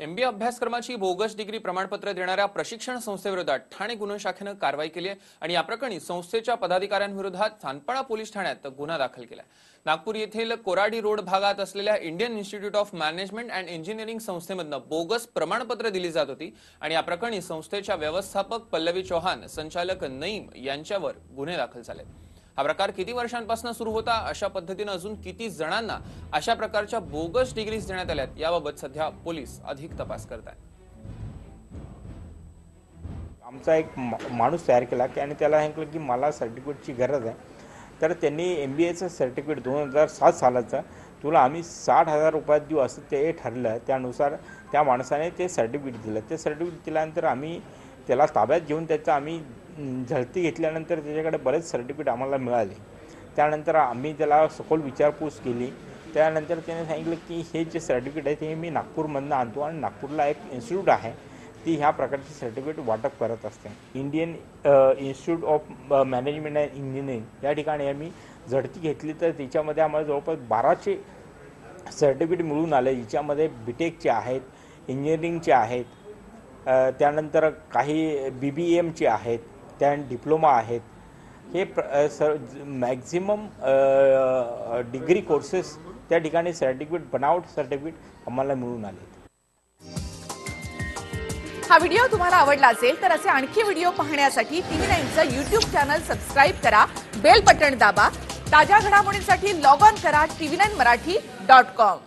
MBA अभ्यासक्रमाची bogus degree प्रमाणपत्र देणाऱ्या प्रशिक्षण संस्थेविरोधात ठाणे गुन्हा शाखेनं कारवाई केली आहे आणि या प्रकरणी संस्थेच्या पदाधिकाऱ्यांविरोधात चांदपाडा पोलीस ठाण्यात गुन्हा दाखल केला नागपूर येथील कोराडी रोड भागात असलेल्या Indian institute of management and engineering संस्थेमधनं bogus प्रमाणपत्र दिली जात होती आणि या प्रकरणी संस्थेच्या व्यवस्थापक पल्लवी चौहान संचालक नईम यांच्यावर गुन्हे दाखल झाले हा प्रकार किती वर्षांपासून सुरू होता? अशा पद्धतीनं अजून किती जणांना अशा प्रकारच्या बोगस डिग्रीज देण्यात आल्यात? याबाबत सध्या पोलीस अधिक तपास करत आहेत आमचा एक मा- माणूस तयार केला की आणि त्याला सांगितलं की मला सर्टिफिकेटची गरज आहे. तर त्यांनी एम बी एचं सर्टिफिकेट दोन हजार सात सालाचं तुला आम्ही साठ हजार रुपयात देऊ असं ते ठरलं. त्यानुसार त्या माणसाने ते सर्टिफिकेट दिलं. ते सर्टिफिकेट दिल्यानंतर आम्ही त्याला ताब्यात घेऊन त्याचं आम्ही झळती झडती घेतल्यानंतर त्याच्याकडे बरेच सर्टिफिकेट आम्हाला मिळाले. त्यानंतर आम्ही त्याला सखोल विचारपूस केली. त्यानंतर त्याने सांगितलं की हे जे सर्टिफिकेट आहे ते मी नागपूरमधनं आणतो आणि नागपूरला एक इन्स्टिट्यूट आहे. ती ह्या प्रकारचे सर्टिफिकेट वाटप करत असते. Indian institute of management and engineering या ठिकाणी आम्ही झडती घेतली. तर त्याच्यामध्ये आम्हाला जवळपास बाराशे सर्टिफिकेट मिळून आले. ज्याच्यामध्ये बी टेकचे आहेत इंजिनिअरिंगचे आहेत त्यानंतर काही बी बी एमचे आहेत त्या डिप्लोमा आहेत. हे प्र सर मॅक्झिमम डिग्री कोर्सेस त्या ठिकाणी सर्टिफिकेट बनावट सर्टिफिकेट आम्हाला मिळून आले हा व्हिडिओ तुम्हाला आवडला असेल तर असे आणखी व्हिडिओ पाहण्यासाठी टीव्ही नाईनचं युट्यूब चॅनल सबस्क्राईब करा बेल बटन दाबा ताज्या घडामोडींसाठी लॉग ऑन करा TV nine Marathi dot com.